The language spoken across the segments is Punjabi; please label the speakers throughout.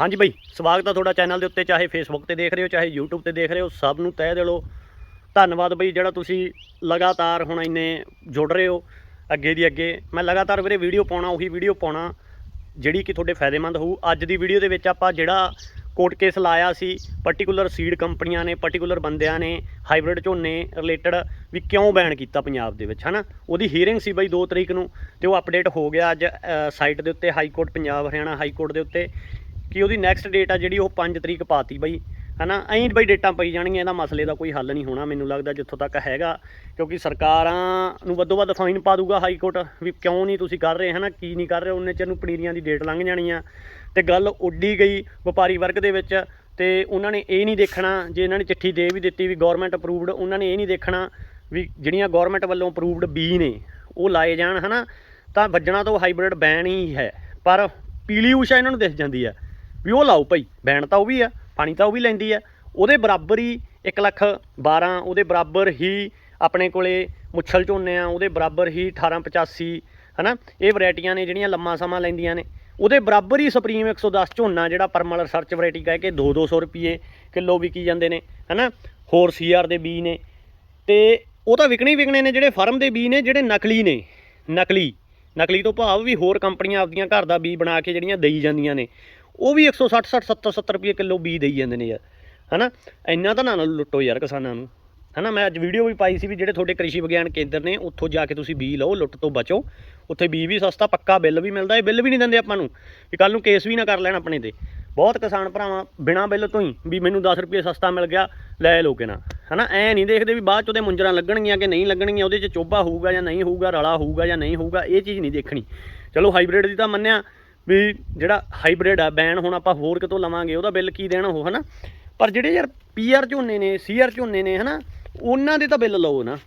Speaker 1: ਹਾਂਜੀ ਬਈ, ਸਵਾਗਤ ਹੈ ਤੁਹਾਡਾ ਚੈਨਲ ਦੇ ਉੱਤੇ, ਚਾਹੇ ਫੇਸਬੁੱਕ ਤੇ ਦੇਖ ਰਹੇ ਹੋ, ਚਾਹੇ YouTube ਤੇ ਦੇਖ ਰਹੇ ਹੋ, ਸਭ ਨੂੰ ਤਹਿ ਦਿਲੋਂ ਧੰਨਵਾਦ ਬਈ, ਜਿਹੜਾ ਤੁਸੀਂ ਲਗਾਤਾਰ ਹੁਣ ਇੰਨੇ ਜੁੜ ਰਹੇ ਹੋ ਅੱਗੇ ਦੀ ਅੱਗੇ। ਮੈਂ ਲਗਾਤਾਰ ਵੀਰੇ ਵੀਡੀਓ ਪਾਉਣਾ, ਉਹੀ ਵੀਡੀਓ ਪਾਉਣਾ, ਜਿਹੜੀ ਕਿ ਤੁਹਾਡੇ ਫਾਇਦੇਮੰਦ ਹੋਊ। ਅੱਜ ਦੀ ਵੀਡੀਓ ਦੇ ਵਿੱਚ ਆਪਾਂ ਜਿਹੜਾ ਕੋਰਟ ਕੇਸ ਲਾਇਆ ਸੀ ਪਾਰਟਿਕੂਲਰ ਸੀਡ ਕੰਪਨੀਆਂ ਨੇ ਪਾਰਟਿਕੂਲਰ ਬੰਦਿਆਂ ਨੇ ਹਾਈਬ੍ਰਿਡ ਝੋਨੇ ਰਿਲੇਟਡ ਵੀ ਕਿਉਂ ਬੈਨ ਕੀਤਾ ਪੰਜਾਬ ਦੇ ਵਿੱਚ, ਹਨਾ? ਉਹਦੀ ਹੀਅਰਿੰਗ ਸੀ ਬਈ 2 ਤਰੀਕ ਨੂੰ ਤੇ ਉਹ ਅਪਡੇਟ ਹੋ ਗਿਆ ਅੱਜ ਸਾਈਟ ਦੇ ਉੱਤੇ high court Punjab, Haryana high court ਦੇ ਉੱਤੇ। ਕਿ ਉਹਦੀ ਨੈਕਸਟ ਡੇਟ ਆ ਜਿਹੜੀ ਉਹ 5 ਤਰੀਕ ਪਾਤੀ ਬਈ। ਹਨਾ? ਐਂ ਬਈ ਡੇਟਾਂ ਪਈ ਜਾਣਗੀਆਂ, ਇਹਦਾ ਮਸਲੇ ਦਾ ਕੋਈ ਹੱਲ ਨਹੀਂ ਹੋਣਾ ਮੈਨੂੰ ਲੱਗਦਾ ਜਿੱਥੋਂ ਤੱਕ ਹੈਗਾ, ਕਿਉਂਕਿ ਸਰਕਾਰਾਂ ਨੂੰ ਵੱਧੋ ਵੱਧ ਫਾਈਨ ਪਾ ਦੂਗਾ ਹਾਈ ਕੋਰਟ ਵੀ ਕਿਉਂ ਨਹੀਂ ਤੁਸੀਂ ਕਰ ਰਹੇ, ਹਨਾ? ਕੀ ਨਹੀਂ ਕਰ ਰਹੇ, ਉਹਨੇ ਚਿਰ ਨੂੰ ਪਨੀਰੀਆਂ ਦੀ ਡੇਟ ਲੰਘ ਜਾਣੀ ਆ। ਤੇ ਗੱਲ ਉੱਡੀ ਗਈ ਵਪਾਰੀ ਵਰਗ ਦੇ ਵਿੱਚ, ਤੇ ਉਹਨਾਂ ਨੇ ਇਹ ਨਹੀਂ ਦੇਖਣਾ, ਜੇ ਇਹਨਾਂ ਨੇ ਚਿੱਠੀ ਦੇ ਵੀ ਦਿੱਤੀ ਵੀ ਗਵਰਨਮੈਂਟ ਅਪਰੂਵਡ ਉਹਨਾਂ ਨੇ ਇਹ ਨਹੀਂ ਦੇਖਣਾ ਵੀ ਜਿਹੜੀਆਂ ਗਵਰਨਮੈਂਟ ਵੱਲੋਂ ਅਪਰੂਵਡ ਬੀ ਨੇ, ਉਹ ਲਾਏ ਜਾਣ, ਹਨਾ? ਤਾਂ ਵੱਜਣਾ ਤਾਂ ਹਾਈਬ੍ਰਿਡ ਬੈਨ ਹੀ ਹੈ, ਪਰ ਪੀਲੀ ਊਸ਼ਾ ਇਹਨਾਂ ਨੂੰ ਦਿਸ ਜਾਂਦੀ ਆ। ਵੀ ਉਹ ਲਾਓ ਭਾਈ ਬੈਨ ਤਾਂ ਉਹ ਵੀ ਆ, ਪਾਣੀ ਤਾਂ ਉਹ ਵੀ ਲੈਂਦੀ ਆ। ਉਹਦੇ ਬਰਾਬਰ ਹੀ 1 ਲੱਖ 12 ਉਹਦੇ ਬਰਾਬਰ ਹੀ ਆਪਣੇ ਕੋਲੇ ਮੁੱਛਲ ਝੋਨੇ ਆ, ਉਹਦੇ ਬਰਾਬਰ ਹੀ 1885 ਹਨਾ? ਇਹ ਵੈਰਾਈਟੀਆਂ ਨੇ ਜਿਹੜੀਆਂ ਲੰਮਾ ਸਮਾਂ ਲੈਂਦੀਆਂ ਨੇ। ਉਹਦੇ ਬਰਾਬਰ ਹੀ ਸੁਪਰੀਮ 110 ਝੋਨਾ ਜਿਹੜਾ ਪਰਮਲ ਰਿਸਰਚ ਵੈਰਾਈਟੀ ਕਹਿ ਕੇ 2-200 ਰੁਪਏ ਕਿਲੋ ਵਿਕੀ ਜਾਂਦੇ ਨੇ, ਹਨਾ? ਹੋਰ ਸੀਆਰ ਦੇ ਬੀ ਨੇ। ਤੇ ਉਹ ਤਾਂ ਵਿਕਣੇ ਹੀ ਵਿਕਣੇ ਨੇ, ਜਿਹੜੇ ਫਰਮ ਦੇ ਬੀ ਨੇ, ਜਿਹੜੇ ਨਕਲੀ ਨੇ। ਨਕਲੀ। ਨਕਲੀ ਤੋਂ ਭਾਵ ਵੀ ਹੋਰ ਕੰਪਨੀਆਂ ਆਪਦੀਆਂ ਘਰ ਦਾ ਬੀ ਬਣਾ ਕੇ ਜਿਹੜੀਆਂ ਦੇਈ ਜਾਂਦੀਆਂ ਨੇ। ਉਹ ਵੀ 160 60 70 70 ਰੁਪਏ ਕਿਲੋ ਬੀ ਦੇਈ ਜਾਂਦੇ ਨੇ ਯਾਰ, ਹਨਾ? ਇੰਨਾ ਤਾਂ ਨਾ ਲੁੱਟੋ ਯਾਰ ਕਿਸਾਨਾਂ ਨੂੰ, ਹਨਾ? ਮੈਂ ਅੱਜ ਵੀਡੀਓ ਵੀ ਪਾਈ ਸੀ ਵੀ ਜਿਹੜੇ ਤੁਹਾਡੇ ਕ੍ਰਿਸ਼ੀ ਵਿਗਿਆਨ ਕੇਂਦਰ ਨੇ, ਉੱਥੋਂ ਜਾ ਕੇ ਤੁਸੀਂ ਬੀ ਲਓ, ਲੁੱਟ ਤੋਂ ਬਚੋ, ਉੱਥੇ ਬੀ ਵੀ ਸਸਤਾ, ਪੱਕਾ ਬਿੱਲ ਵੀ ਮਿਲਦਾ, ਇਹ ਬਿੱਲ ਵੀ ਨਹੀਂ ਦਿੰਦੇ ਆਪਾਂ ਨੂੰ, ਵੀ ਕੱਲ ਨੂੰ ਕੇਸ ਵੀ ਨਾ ਕਰ ਲੈਣ ਆਪਣੇ ਤੇ। ਬਹੁਤ ਕਿਸਾਨ ਭਰਾਵਾਂ ਬਿਨਾ ਬਿੱਲ ਤੋਂ ਹੀ ਵੀ ਮੈਨੂੰ 10 ਰੁਪਏ ਸਸਤਾ ਮਿਲ ਗਿਆ, ਲੈ ਲਓ ਕਿ ਨਾ ਹਨਾ? ਐ ਨਹੀਂ ਦੇਖਦੇ ਵੀ ਬਾਅਦ ਚ ਉਹਦੇ ਮੁੰਜਰਾਂ ਲੱਗਣਗੀਆਂ ਕਿ ਨਹੀਂ ਲੱਗਣਗੀਆਂ, ਉਹਦੇ ਚ ਚੋਬਾ ਹੋਊਗਾ ਜਾਂ ਨਹੀਂ ਹੋਊਗਾ, ਰਲਾ ਹੋਊਗਾ ਜਾਂ ਨਹੀਂ ਹੋਊਗਾ, ਇਹ ਚੀਜ਼ ਨਹੀਂ ਦੇਖਣੀ। ਚਲੋ ਹਾਈਬ੍ਰਿਡ ਦੀ ਤਾਂ ਮੰਨਿਆ ਵੀ ਜਿਹੜਾ ਹਾਈਬ੍ਰਿਡ ਆ ਬੈਨ ਹੁਣ ਆਪਾਂ ਹੋਰ ਕਿਤੋਂ ਲਵਾਂਗੇ, ਉਹਦਾ ਬਿੱਲ ਕੀ ਦੇਣਾ ਉਹ, ਹਨਾ? ਪਰ ਜਿਹੜੇ ਯਾਰ ਪੀਆਰ ਝੋਨੇ ਨੇ ਸੀਆਰ ਝੋਨੇ ਨੇ, ਹਨਾ, ਉਹਨਾਂ ਦੇ ਤਾਂ ਬਿੱਲ ਲਓ ਨਾ।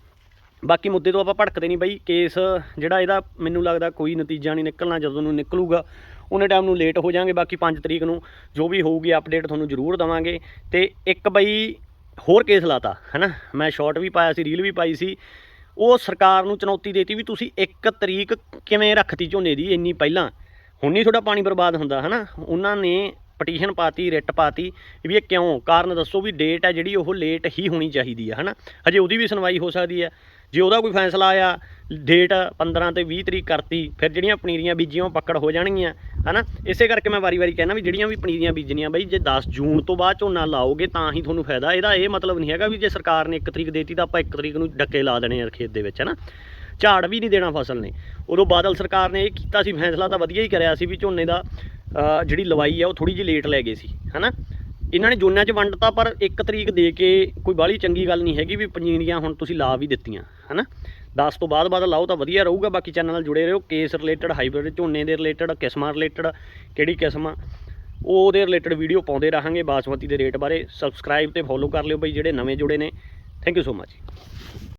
Speaker 1: ਬਾਕੀ ਮੁੱਦੇ ਤੋਂ ਆਪਾਂ ਭੜਕਦੇ ਨਹੀਂ ਬਈ ਕੇਸ ਜਿਹੜਾ ਇਹਦਾ ਮੈਨੂੰ ਲੱਗਦਾ ਕੋਈ ਨਤੀਜਾ ਨਹੀਂ ਨਿਕਲਣਾ ਜਦੋਂ ਨੂੰ ਨਿਕਲੂਗਾ, ਉਹਨੇ ਟਾਈਮ ਨੂੰ ਲੇਟ ਹੋ ਜਾਾਂਗੇ ਬਾਕੀ 5 ਤਰੀਕ ਨੂੰ ਜੋ ਵੀ ਹੋਊਗੀ ਅਪਡੇਟ ਤੁਹਾਨੂੰ ਜ਼ਰੂਰ ਦਵਾਂਗੇ। ਤੇ ਇੱਕ ਬਈ ਹੋਰ ਕੇਸ ਲਾਤਾ, ਹਨਾ? ਮੈਂ ਸ਼ਾਰਟ ਵੀ ਪਾਇਆ ਸੀ ਰੀਲ ਵੀ ਪਾਈ ਸੀ। ਉਹ ਸਰਕਾਰ ਨੂੰ ਚੁਣੌਤੀ ਦੇਤੀ ਵੀ ਤੁਸੀਂ ਇੱਕ ਤਰੀਕ ਕਿਵੇਂ ਰੱਖਤੀ ਝੋਨੇ ਦੀ, ਇੰਨੀ ਪਹਿਲਾਂ? ਹੁਣ ਨਹੀਂ ਤੁਹਾਡਾ ਪਾਣੀ ਬਰਬਾਦ ਹੁੰਦਾ, ਹਨਾ? ਉਹਨਾਂ ਨੇ ਪਟੀਸ਼ਨ ਪਾਤੀ ਰਿਟ ਪਾਤੀ ਵੀ ਇਹ ਕਿਉਂ? ਕਾਰਨ ਦੱਸੋ ਵੀ ਡੇਟ ਹੈ ਜਿਹੜੀ ਉਹ ਲੇਟ ਹੀ ਹੋਣੀ ਚਾਹੀਦੀ ਹੈ, ਹਨਾ? ਹਜੇ ਉਹਦੀ ਵੀ ਸੁਣਵਾਈ ਹੋ ਸਕਦੀ ਹੈ। ਜੇ ਉਹਦਾ ਕੋਈ ਫੈਸਲਾ ਆਇਆ ਡੇਟ 15 ਤੇ 20 ਤਰੀਕ ਕਰਤੀ, ਫਿਰ ਜਿਹੜੀਆਂ ਪਨੀਰੀਆਂ ਬੀਜੀਆਂ ਉਹ ਪਕੜ ਹੋ ਜਾਣਗੀਆਂ, ਹਨਾ? ਇਸੇ ਕਰਕੇ ਮੈਂ ਵਾਰੀ-ਵਾਰੀ ਕਹਿਣਾ ਵੀ ਜਿਹੜੀਆਂ ਵੀ ਪਨੀਰੀਆਂ ਬੀਜਣੀਆਂ ਬਈ, ਜੇ 10 ਜੂਨ ਤੋਂ ਬਾਅਦ ਝੋਨਾ ਲਾਓਗੇ ਤਾਂ ਹੀ ਤੁਹਾਨੂੰ ਫਾਇਦਾ। ਇਹਦਾ ਇਹ ਮਤਲਬ ਨਹੀਂ ਹੈਗਾ ਵੀ ਜੇ ਸਰਕਾਰ ਨੇ 1 ਤਰੀਕ ਦੇਤੀ ਤਾਂ ਆਪਾਂ 1 ਤਰੀਕ ਨੂੰ ਡੱਕੇ ਲਾ ਦੇਣੇ ਆ ਖੇਤ ਦੇ ਵਿੱਚ, ਹਨਾ? ਝਾੜ ਵੀ ਨਹੀਂ ਦੇਣਾ ਫਸਲ ਨੇ। ਉਦੋਂ ਬਾਦਲ ਸਰਕਾਰ ਨੇ ਇਹ ਕੀਤਾ ਸੀ, ਫੈਸਲਾ ਤਾਂ ਵਧੀਆ ਹੀ ਕਰਿਆ ਸੀ ਵੀ ਝੋਨੇ ਦਾ ਜਿਹੜੀ ਲਵਾਈ ਆ ਉਹ ਥੋੜੀ ਜਿਹੀ ਲੇਟ ਲੈ ਗਏ ਸੀ, ਹਨਾ? ਇਹਨਾਂ ਨੇ ਜੋਨਾਂ 'ਚ ਵੰਡਤਾ, ਪਰ ਇੱਕ ਤਰੀਕ ਦੇ ਕੇ ਕੋਈ ਬਾਹਲੀ ਚੰਗੀ ਗੱਲ ਨਹੀਂ ਹੈਗੀ ਵੀ ਪੰਜੀਰੀਆਂ ਹੁਣ ਤੁਸੀਂ ਲਾ ਵੀ ਦਿੱਤੀਆਂ, ਹਨਾ? 10 ਤੋਂ ਬਾਅਦ ਬਾਅਦ ਲਾਓ ਤਾਂ ਵਧੀਆ ਰਹੂਗਾ, ਬਾਕੀ ਚੈਨਲ ਨਾਲ ਜੁੜੇ ਰਹੋ। ਕੇਸ ਰਿਲੇਟਡ ਹਾਈਬ੍ਰਿਡ ਝੋਨੇ ਦੇ ਰਿਲੇਟਡ ਕਿਸਮਾਂ ਰਿਲੇਟਡ ਕਿਹੜੀ ਕਿਸਮਾਂ ਉਹ ਉਹਦੇ ਰਿਲੇਟਡ ਵੀਡੀਓ ਪਾਉਂਦੇ ਰਹਾਂਗੇ। ਬਾਸਮਤੀ ਦੇ ਰੇਟ ਬਾਰੇ ਸਬਸਕ੍ਰਾਈਬ ਤੇ ਫੋਲੋ ਕਰ ਲਿਓ ਬਈ, ਜਿਹੜੇ ਨਵੇਂ ਜੁੜੇ ਨੇ। Thank you so much